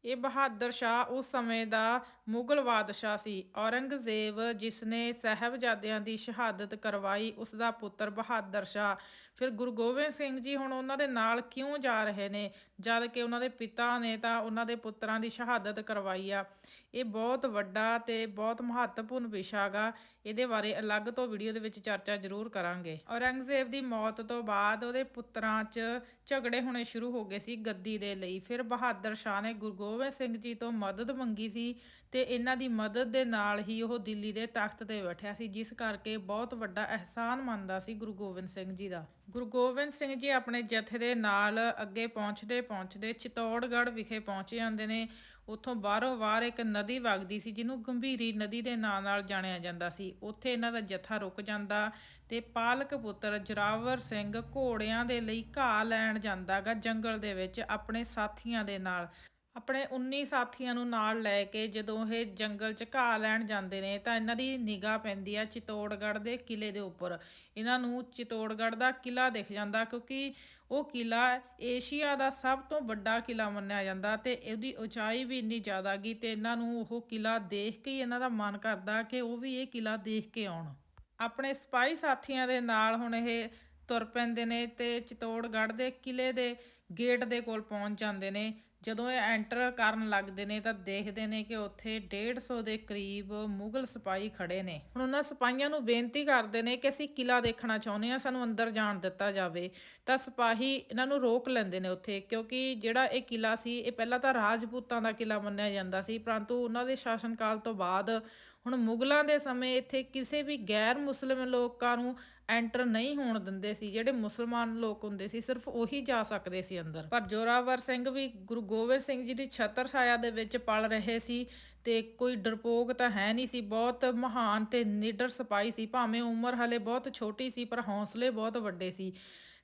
ਇਹ ਬਹਾਦਰ ਸ਼ਾਹ ਉਸ ਸਮੇਂ ਦਾ ਮੁਗਲ ਬਾਦਸ਼ਾਹ ਸੀ। ਔਰੰਗਜ਼ੇਬ ਜਿਸ ਨੇ ਸਾਹਿਬਜ਼ਾਦਿਆਂ ਦੀ ਸ਼ਹਾਦਤ ਕਰਵਾਈ ਉਸ ਦਾ ਪੁੱਤਰ ਬਹਾਦਰ ਸ਼ਾਹ ਫਿਰ ਗੁਰੂ ਗੋਬਿੰਦ ਸਿੰਘ ਜੀ ਹੁਣ ਉਹਨਾਂ ਦੇ ਨਾਲ ਕਿਉਂ ਜਾ ਰਹੇ ਨੇ? ਜਦ ਕਿ ਉਹਨਾਂ ਦੇ ਪਿਤਾ ਨੇ ਤਾਂ ਉਹਨਾਂ ਦੇ ਪੁੱਤਰਾਂ ਦੀ ਸ਼ਹਾਦਤ ਕਰਵਾਈ ਆ। ਇਹ ਬਹੁਤ ਵੱਡਾ ਤੇ ਬਹੁਤ ਮਹੱਤਵਪੂਰਨ ਵਿਸ਼ਾ ਹੈਗਾ ਇਹਦੇ ਬਾਰੇ ਅਲੱਗ ਤੋਂ ਵੀਡੀਓ ਦੇ ਵਿੱਚ ਚਰਚਾ ਜ਼ਰੂਰ ਕਰਾਂਗੇ। ਔਰੰਗਜ਼ੇਬ ਦੀ ਮੌਤ ਤੋਂ ਬਾਅਦ ਉਹਦੇ ਪੁੱਤਰਾਂ 'ਚ ਝਗੜੇ ਹੋਣੇ ਸ਼ੁਰੂ ਹੋ ਗਏ ਸੀ ਗੱਦੀ ਦੇ ਲਈ। ਫਿਰ ਬਹਾਦਰ ਸ਼ਾਹ ਨੇ ਗੁਰੂ ਗੋਬਿੰਦ ਸਿੰਘ ਜੀ ਤੋਂ ਮਦਦ ਮੰਗੀ ਸੀ ਤੇ ਇਹਨਾਂ ਦੀ ਮਦਦ ਦੇ ਨਾਲ ਹੀ ਉਹ ਦਿੱਲੀ ਦੇ ਤਖਤ ਤੇ ਬੈਠਿਆ ਸੀ, ਜਿਸ ਕਰਕੇ ਬਹੁਤ ਵੱਡਾ ਅਹਿਸਾਨ ਮੰਨਦਾ ਸੀ ਗੁਰੂ ਗੋਬਿੰਦ ਸਿੰਘ ਜੀ ਦਾ। ਗੁਰੂ ਗੋਬਿੰਦ ਸਿੰਘ ਜੀ ਆਪਣੇ ਜਥੇ ਦੇ ਨਾਲ ਅੱਗੇ ਪਹੁੰਚਦੇ ਪਹੁੰਚਦੇ ਚਿਤੌੜਗੜ੍ਹ ਵਿਖੇ ਪਹੁੰਚ ਜਾਂਦੇ ਨੇ। ਉੱਥੋਂ ਬਾਹਰੋਂ ਬਾਹਰ ਇੱਕ ਨਦੀ ਵਗਦੀ ਸੀ, ਜਿਹਨੂੰ ਗੰਭੀਰੀ ਨਦੀ ਦੇ ਨਾਂ ਨਾਲ ਜਾਣਿਆ ਜਾਂਦਾ ਸੀ। ਉੱਥੇ ਇਹਨਾਂ ਦਾ ਜਥਾ ਰੁਕ ਜਾਂਦਾ ਤੇ ਪਾਲਕ ਪੁੱਤਰ ਜਰਾਵਰ ਸਿੰਘ ਘੋੜਿਆਂ ਦੇ ਲਈ ਘਾਹ ਲੈਣ ਜਾਂਦਾਗਾ ਜੰਗਲ ਦੇ ਵਿੱਚ ਆਪਣੇ ਸਾਥੀਆਂ ਦੇ ਨਾਲ। ਆਪਣੇ 19 ਸਾਥੀਆਂ ਨੂੰ ਨਾਲ ਲੈ ਕੇ ਜਦੋਂ ਇਹ ਜੰਗਲ 'ਚ ਘਾਹ ਲੈਣ ਜਾਂਦੇ ਨੇ ਤਾਂ ਇਹਨਾਂ ਦੀ ਨਿਗਾਹ ਪੈਂਦੀ ਆ ਚਿਤੌੜਗੜ੍ਹ ਦੇ ਕਿਲੇ ਦੇ ਉੱਪਰ। ਇਹਨਾਂ ਨੂੰ ਚਿਤੌੜਗੜ੍ਹ ਦਾ ਕਿਲਾ ਦਿਖ ਜਾਂਦਾ ਕਿਉਂਕਿ ਉਹ ਕਿਲਾ ਏਸ਼ੀਆ ਦਾ ਸਭ ਤੋਂ ਵੱਡਾ ਕਿਲਾ ਮੰਨਿਆ ਜਾਂਦਾ ਤੇ ਇਹਦੀ ਉਚਾਈ ਵੀ ਇੰਨੀ ਜ਼ਿਆਦਾ ਗਈ ਤੇ ਇਹਨਾਂ ਨੂੰ ਉਹ ਕਿਲਾ ਦੇਖ ਕੇ ਹੀ ਇਹਨਾਂ ਦਾ ਮਨ ਕਰਦਾ ਕਿ ਉਹ ਵੀ ਇਹ ਕਿਲਾ ਦੇਖ ਕੇ ਆਉਣ। ਆਪਣੇ ਸਿਪਾਹੀ ਸਾਥੀਆਂ ਦੇ ਨਾਲ ਹੁਣ ਇਹ ਤੁਰ ਪੈਂਦੇ ਨੇ ਤੇ ਚਿਤੌੜਗੜ੍ਹ ਦੇ ਕਿਲੇ ਦੇ ਗੇਟ ਦੇ ਕੋਲ ਪਹੁੰਚ ਜਾਂਦੇ ਨੇ। ਜਦੋਂ ਇਹ ਐਂਟਰ ਕਰਨ ਲੱਗਦੇ ਨੇ ਤਾਂ ਦੇਖਦੇ ਨੇ ਕਿ ਉੱਥੇ 150 ਦੇ ਕਰੀਬ ਮੁਗਲ ਸਿਪਾਹੀ ਖੜੇ ਨੇ। ਹੁਣ ਉਹਨਾਂ ਸਿਪਾਹੀਆਂ ਨੂੰ ਬੇਨਤੀ ਕਰਦੇ ਨੇ ਕਿ ਅਸੀਂ ਕਿਲਾ ਦੇਖਣਾ ਚਾਹੁੰਦੇ ਹਾਂ, ਸਾਨੂੰ ਅੰਦਰ ਜਾਣ ਦਿੱਤਾ ਜਾਵੇ। ਤਾਂ ਸਿਪਾਹੀ ਇਹਨਾਂ ਨੂੰ ਰੋਕ ਲੈਂਦੇ ਨੇ ਉੱਥੇ, ਕਿਉਂਕਿ ਜਿਹੜਾ ਇਹ ਕਿਲਾ ਸੀ, ਇਹ ਪਹਿਲਾਂ ਤਾਂ ਰਾਜਪੂਤਾਂ ਦਾ ਕਿਲਾ ਮੰਨਿਆ ਜਾਂਦਾ ਸੀ, ਪਰੰਤੂ ਉਹਨਾਂ ਦੇ ਸ਼ਾਸਨ ਕਾਲ ਤੋਂ ਬਾਅਦ ਹੁਣ ਮੁਗਲਾਂ ਦੇ ਸਮੇਂ ਇੱਥੇ ਕਿਸੇ ਵੀ ਗੈਰ ਮੁਸਲਿਮ ਲੋਕਾਂ ਨੂੰ ਐਂਟਰ ਨਹੀਂ ਹੋਣ ਦਿੰਦੇ ਸੀ, ਜਿਹੜੇ ਮੁਸਲਮਾਨ ਲੋਕ ਹੁੰਦੇ ਸੀ, ਸਿਰਫ ਉਹੀ ਜਾ ਸਕਦੇ ਸੀ ਅੰਦਰ। ਪਰ ਜੋਰਾਵਰ ਸਿੰਘ ਵੀ ਗੁਰੂ ਗੋਬਿੰਦ ਸਿੰਘ ਜੀ ਦੀ ਛਤਰ ਛਾਇਆ ਦੇ ਵਿੱਚ ਪਲ ਰਹੇ ਸੀ ਤੇ ਕੋਈ ਡਰਪੋਕ ਤਾਂ ਹੈ ਨਹੀਂ ਸੀ, ਬਹੁਤ ਮਹਾਨ ਤੇ ਨਿਡਰ ਸਿਪਾਹੀ ਸੀ, ਭਾਵੇਂ ਉਮਰ ਹਲੇ ਬਹੁਤ ਛੋਟੀ ਸੀ, ਪਰ ਹੌਸਲੇ ਬਹੁਤ ਵੱਡੇ ਸੀ।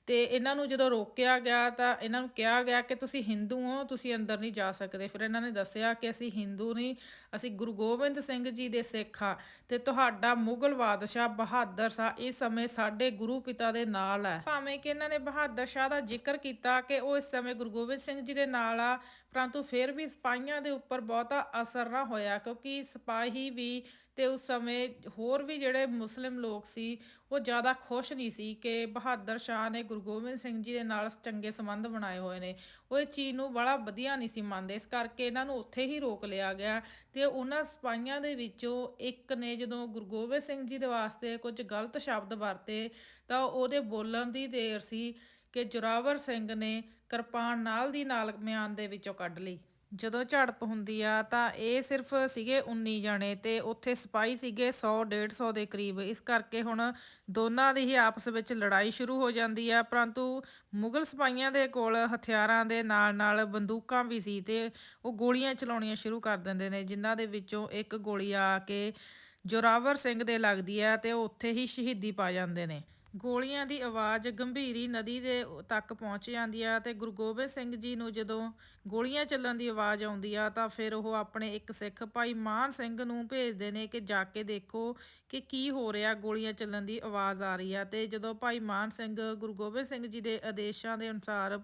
ਤੇ ਇਹਨਾਂ ਨੂੰ ਜਦੋਂ ਰੋਕਿਆ ਗਿਆ ਤਾਂ ਇਹਨਾਂ ਨੂੰ ਕਿਹਾ ਗਿਆ ਕਿ ਤੁਸੀਂ ਹਿੰਦੂ ਹੋ, ਤੁਸੀਂ ਅੰਦਰ ਨਹੀਂ ਜਾ ਸਕਦੇ। ਫਿਰ ਇਹਨਾਂ ਨੇ ਦੱਸਿਆ ਕਿ ਅਸੀਂ ਹਿੰਦੂ ਨਹੀਂ, ਅਸੀਂ ਗੁਰੂ ਗੋਬਿੰਦ ਸਿੰਘ ਜੀ ਦੇ ਸਿੱਖ ਹਾਂ ਤੇ ਤੁਹਾਡਾ ਮੁਗਲ ਬਾਦਸ਼ਾਹ ਬਹਾਦਰ ਸ਼ਾਹ ਇਸ ਸਮੇਂ ਸਾਡੇ ਗੁਰੂ ਪਿਤਾ ਦੇ ਨਾਲ ਹੈ। ਭਾਵੇਂ ਕਿ ਇਹਨਾਂ ਨੇ ਬਹਾਦਰ ਸ਼ਾਹ ਦਾ ਜ਼ਿਕਰ ਕੀਤਾ ਕਿ ਉਹ ਇਸ ਸਮੇਂ ਗੁਰੂ ਗੋਬਿੰਦ ਸਿੰਘ ਜੀ ਦੇ ਨਾਲ ਆ, ਪਰੰਤੂ ਫਿਰ ਵੀ ਸਿਪਾਹੀਆਂ ਦੇ ਉੱਪਰ ਬਹੁਤਾ ਅਸਰ ਨਾ ਹੋਇਆ ਕਿਉਂਕਿ ਸਿਪਾਹੀ ਵੀ ਤੇ ਉਸ ਸਮੇਂ ਹੋਰ ਵੀ ਜਿਹੜੇ ਮੁਸਲਿਮ ਲੋਕ ਸੀ, ਉਹ ਜ਼ਿਆਦਾ ਖੁਸ਼ ਨਹੀਂ ਸੀ ਕਿ ਬਹਾਦਰ ਸ਼ਾਹ ਨੇ ਗੁਰੂ ਗੋਬਿੰਦ ਸਿੰਘ ਜੀ ਦੇ ਨਾਲ ਚੰਗੇ ਸੰਬੰਧ ਬਣਾਏ ਹੋਏ ਨੇ। ਉਹ ਇਹ ਚੀਜ਼ ਨੂੰ ਬੜਾ ਵਧੀਆ ਨਹੀਂ ਸੀ ਮੰਨਦੇ। ਇਸ ਕਰਕੇ ਇਹਨਾਂ ਨੂੰ ਉੱਥੇ ਹੀ ਰੋਕ ਲਿਆ ਗਿਆ ਤੇ ਉਹਨਾਂ ਸਿਪਾਹੀਆਂ ਦੇ ਵਿੱਚੋਂ ਇੱਕ ਨੇ ਜਦੋਂ ਗੁਰੂ ਗੋਬਿੰਦ ਸਿੰਘ ਜੀ ਦੇ ਵਾਸਤੇ ਕੁਝ ਗਲਤ ਸ਼ਬਦ ਵਰਤੇ, ਤਾਂ ਉਹਦੇ ਬੋਲਣ ਦੀ ਦੇਰ ਸੀ ਕਿ ਜੋਰਾਵਰ ਸਿੰਘ ਨੇ ਕਿਰਪਾਨ ਨਾਲ ਦੀ ਨਾਲ ਮਿਆਨ ਦੇ ਵਿੱਚੋਂ ਕੱਢ ਲਈ। ਜਦੋਂ ਝੜਪ ਹੁੰਦੀ ਆ ਤਾਂ ਇਹ ਸਿਰਫ ਸੀਗੇ 19 ਜਣੇ ਤੇ ਉੱਥੇ ਸਿਪਾਹੀ ਸੀਗੇ 100 150 ਦੇ ਕਰੀਬ। ਇਸ ਕਰਕੇ ਹੁਣ ਦੋਨਾਂ ਦੀ ਹੀ ਆਪਸ ਵਿੱਚ ਲੜਾਈ ਸ਼ੁਰੂ ਹੋ ਜਾਂਦੀ ਆ, ਪਰੰਤੂ ਮੁਗਲ ਸਿਪਾਹੀਆਂ ਦੇ ਕੋਲ ਹਥਿਆਰਾਂ ਦੇ ਨਾਲ ਨਾਲ ਬੰਦੂਕਾਂ ਵੀ ਸੀ ਤੇ ਉਹ ਗੋਲੀਆਂ ਚਲਾਉਣੀਆਂ ਸ਼ੁਰੂ ਕਰ ਦਿੰਦੇ ਨੇ, ਜਿਨ੍ਹਾਂ ਦੇ ਵਿੱਚੋਂ ਇੱਕ ਗੋਲੀ ਆ ਕੇ ਜੋਰਾਵਰ ਸਿੰਘ ਦੇ ਲੱਗਦੀ ਆ ਤੇ ਉਹ ਉੱਥੇ ਹੀ ਸ਼ਹੀਦੀ ਪਾ ਜਾਂਦੇ ਨੇ। ਗੋਲੀਆਂ ਦੀ ਆਵਾਜ਼ ਗੰਭੀਰੀ ਨਦੀ ਦੇ ਤੱਕ ਪਹੁੰਚ ਜਾਂਦੀ ਆ ਤੇ ਗੁਰੂ ਗੋਬਿੰਦ ਸਿੰਘ ਜੀ ਨੂੰ ਜਦੋਂ ਗੋਲੀਆਂ ਚੱਲਣ ਦੀ ਆਵਾਜ਼ ਆਉਂਦੀ ਆ ਤਾਂ ਫਿਰ ਉਹ ਆਪਣੇ ਇੱਕ ਸਿੱਖ ਭਾਈ ਮਾਨ ਸਿੰਘ ਨੂੰ ਭੇਜਦੇ ਨੇ ਕਿ ਜਾ ਕੇ ਦੇਖੋ ਕਿ ਕੀ ਹੋ ਰਿਹਾ, ਗੋਲੀਆਂ ਚੱਲਣ ਦੀ ਆਵਾਜ਼ ਆ ਰਹੀ ਆ। ਤੇ ਜਦੋਂ ਭਾਈ ਮਾਨ ਸਿੰਘ ਗੁਰੂ ਗੋਬਿੰਦ ਸਿੰਘ ਜੀ ਦੇ ਆਦੇਸ਼ਾਂ ਦੇ ਅਨੁਸਾਰ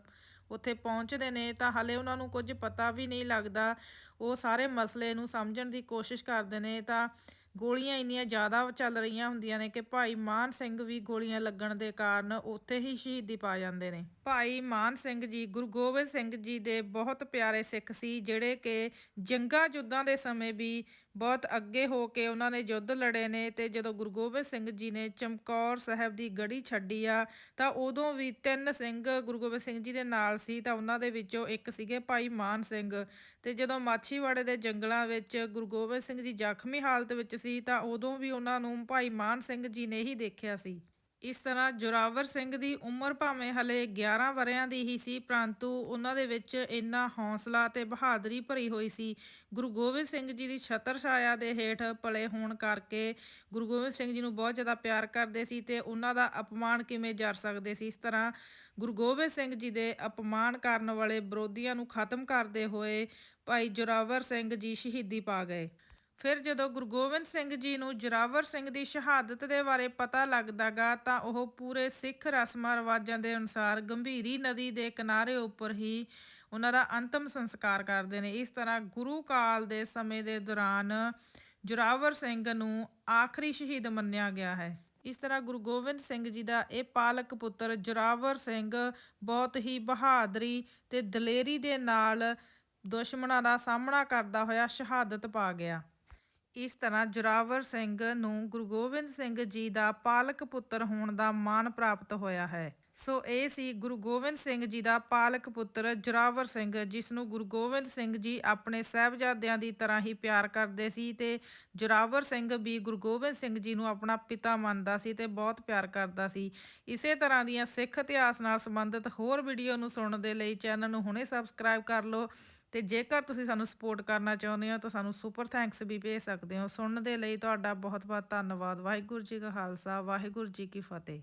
ਉੱਥੇ ਪਹੁੰਚਦੇ ਨੇ ਤਾਂ ਹਲੇ ਉਹਨਾਂ ਨੂੰ ਕੁਝ ਪਤਾ ਵੀ ਨਹੀਂ ਲੱਗਦਾ। ਉਹ ਸਾਰੇ ਮਸਲੇ ਨੂੰ ਸਮਝਣ ਦੀ ਕੋਸ਼ਿਸ਼ ਕਰਦੇ ਨੇ ਤਾਂ ਗੋਲੀਆਂ ਇੰਨੀਆਂ ਜ਼ਿਆਦਾ ਚੱਲ ਰਹੀਆਂ ਹੁੰਦੀਆਂ ਨੇ ਕਿ ਭਾਈ ਮਾਨ ਸਿੰਘ ਵੀ ਗੋਲੀਆਂ ਲੱਗਣ ਦੇ ਕਾਰਨ ਉੱਥੇ ਹੀ ਸ਼ਹੀਦੀ ਪਾ ਜਾਂਦੇ ਨੇ। ਭਾਈ ਮਾਨ ਸਿੰਘ ਜੀ, ਗੁਰੂ ਗੋਬਿੰਦ ਸਿੰਘ ਜੀ ਦੇ ਬਹੁਤ ਪਿਆਰੇ ਸਿੱਖ ਸੀ, ਜਿਹੜੇ ਕਿ ਜੰਗਾਂ ਯੁੱਧਾਂ ਦੇ ਸਮੇਂ ਵੀ ਬਹੁਤ ਅੱਗੇ ਹੋ ਕੇ ਉਹਨਾਂ ਨੇ ਯੁੱਧ ਲੜੇ ਨੇ ਤੇ ਜਦੋਂ ਗੁਰੂ ਗੋਬਿੰਦ ਸਿੰਘ ਜੀ ਨੇ ਚਮਕੌਰ ਸਾਹਿਬ ਦੀ ਗੜੀ ਛੱਡੀ ਆ, ਤਾਂ ਉਦੋਂ ਵੀ ਤਿੰਨ ਸਿੰਘ ਗੁਰੂ ਗੋਬਿੰਦ ਸਿੰਘ ਜੀ ਦੇ ਨਾਲ ਸੀ, ਤਾਂ ਉਹਨਾਂ ਦੇ ਵਿੱਚੋਂ ਇੱਕ ਸੀਗੇ ਭਾਈ ਮਾਨ ਸਿੰਘ। ਤੇ ਜਦੋਂ ਮਾਛੀਵਾੜੇ ਦੇ ਜੰਗਲਾਂ ਵਿੱਚ ਗੁਰੂ ਗੋਬਿੰਦ ਸਿੰਘ ਜੀ ਜ਼ਖਮੀ ਹਾਲਤ ਵਿੱਚ ਸੀ, ਤਾਂ ਉਦੋਂ ਵੀ ਉਹਨਾਂ ਨੂੰ ਭਾਈ ਮਾਨ ਸਿੰਘ ਜੀ ਨੇ ਹੀ ਦੇਖਿਆ ਸੀ। ਇਸ ਤਰ੍ਹਾਂ ਜੋਰਾਵਰ ਸਿੰਘ ਦੀ ਉਮਰ ਭਾਵੇਂ ਹਲੇ 11 ਵਰਿਆਂ ਦੀ ਹੀ ਸੀ, ਪਰੰਤੂ ਉਹਨਾਂ ਦੇ ਵਿੱਚ ਇੰਨਾ ਹੌਸਲਾ ਤੇ ਬਹਾਦਰੀ ਭਰੀ ਹੋਈ ਸੀ। ਗੁਰੂ ਗੋਬਿੰਦ ਸਿੰਘ ਜੀ ਦੀ ਛਤਰ ਛਾਇਆ ਦੇ ਹੇਠ ਪਲੇ ਹੋਣ ਕਰਕੇ ਗੁਰੂ ਗੋਬਿੰਦ ਸਿੰਘ ਜੀ ਨੂੰ ਬਹੁਤ ਜ਼ਿਆਦਾ ਪਿਆਰ ਕਰਦੇ ਸੀ ਤੇ ਉਹਨਾਂ ਦਾ ਅਪਮਾਨ ਕਿਵੇਂ ਜਰ ਸਕਦੇ ਸੀ? ਇਸ ਤਰ੍ਹਾਂ ਗੁਰੂ ਗੋਬਿੰਦ ਸਿੰਘ ਜੀ ਦੇ ਅਪਮਾਨ ਕਰਨ ਵਾਲੇ ਵਿਰੋਧੀਆਂ ਨੂੰ ਖਤਮ ਕਰਦੇ ਹੋਏ ਭਾਈ ਜੋਰਾਵਰ ਸਿੰਘ ਜੀ ਸ਼ਹੀਦੀ ਪਾ ਗਏ। ਫਿਰ ਜਦੋਂ ਗੁਰੂ ਗੋਬਿੰਦ ਸਿੰਘ ਜੀ ਨੂੰ ਜੋਰਾਵਰ ਸਿੰਘ ਦੀ ਸ਼ਹਾਦਤ ਦੇ ਬਾਰੇ ਪਤਾ ਲੱਗਦਾਗਾ, ਤਾਂ ਉਹ ਪੂਰੇ ਸਿੱਖ ਰਸਮਾਂ ਰਿਵਾਜਾਂ ਦੇ ਅਨੁਸਾਰ ਗੰਭੀਰੀ ਨਦੀ ਦੇ ਕਿਨਾਰੇ ਉੱਪਰ ਹੀ ਉਹਨਾਂ ਦਾ ਅੰਤਮ ਸੰਸਕਾਰ ਕਰਦੇ ਨੇ। ਇਸ ਤਰ੍ਹਾਂ ਗੁਰੂ ਕਾਲ ਦੇ ਸਮੇਂ ਦੇ ਦੌਰਾਨ ਜੋਰਾਵਰ ਸਿੰਘ ਨੂੰ ਆਖਰੀ ਸ਼ਹੀਦ ਮੰਨਿਆ ਗਿਆ ਹੈ। ਇਸ ਤਰ੍ਹਾਂ ਗੁਰੂ ਗੋਬਿੰਦ ਸਿੰਘ ਜੀ ਦਾ ਇਹ ਪਾਲਕ ਪੁੱਤਰ ਜੋਰਾਵਰ ਸਿੰਘ ਬਹੁਤ ਹੀ ਬਹਾਦਰੀ ਤੇ ਦਲੇਰੀ ਦੇ ਨਾਲ ਦੁਸ਼ਮਣਾਂ ਦਾ ਸਾਹਮਣਾ ਕਰਦਾ ਹੋਇਆ ਸ਼ਹਾਦਤ ਪਾ ਗਿਆ। ਇਸ ਤਰ੍ਹਾਂ ਜੋਰਾਵਰ ਸਿੰਘ ਨੂੰ ਗੁਰੂ ਗੋਬਿੰਦ ਸਿੰਘ ਜੀ ਦਾ ਪਾਲਕ ਪੁੱਤਰ ਹੋਣ ਦਾ ਮਾਣ ਪ੍ਰਾਪਤ ਹੋਇਆ ਹੈ। ਸੋ ਇਹ ਸੀ ਗੁਰੂ ਗੋਬਿੰਦ ਸਿੰਘ ਜੀ ਦਾ ਪਾਲਕ ਪੁੱਤਰ ਜੋਰਾਵਰ ਸਿੰਘ, ਜਿਸ ਨੂੰ ਗੁਰੂ ਗੋਬਿੰਦ ਸਿੰਘ ਜੀ ਆਪਣੇ ਸਹਿਬਜ਼ਾਦਿਆਂ ਦੀ ਤਰ੍ਹਾਂ ਹੀ ਪਿਆਰ ਕਰਦੇ ਸੀ ਤੇ ਜੋਰਾਵਰ ਸਿੰਘ ਵੀ ਗੁਰੂ ਗੋਬਿੰਦ ਸਿੰਘ ਜੀ ਨੂੰ ਆਪਣਾ ਪਿਤਾ ਮੰਨਦਾ ਸੀ ਤੇ ਬਹੁਤ ਪਿਆਰ ਕਰਦਾ ਸੀ। ਇਸੇ ਤਰ੍ਹਾਂ ਦੀਆਂ ਸਿੱਖ ਇਤਿਹਾਸ ਨਾਲ ਸੰਬੰਧਿਤ ਹੋਰ ਵੀਡੀਓ ਨੂੰ ਸੁਣਨ ਦੇ ਲਈ ਚੈਨਲ ਨੂੰ ਹੁਣੇ ਸਬਸਕ੍ਰਾਈਬ ਕਰ ਲਓ। ਤੇ ਜੇਕਰ ਤੁਸੀਂ ਸਾਨੂੰ ਸਪੋਰਟ ਕਰਨਾ ਚਾਹੁੰਦੇ ਹੋ, ਤਾਂ ਸਾਨੂੰ ਸੁਪਰ ਥੈਂਕਸ ਵੀ ਭੇਜ ਸਕਦੇ ਹੋ। ਸੁਣਨ ਦੇ ਲਈ ਤੁਹਾਡਾ ਬਹੁਤ ਬਹੁਤ ਧੰਨਵਾਦ। ਵਾਹਿਗੁਰੂ ਜੀ ਕਾ ਖਾਲਸਾ, ਵਾਹਿਗੁਰੂ ਜੀ ਕੀ ਫਤਿਹ।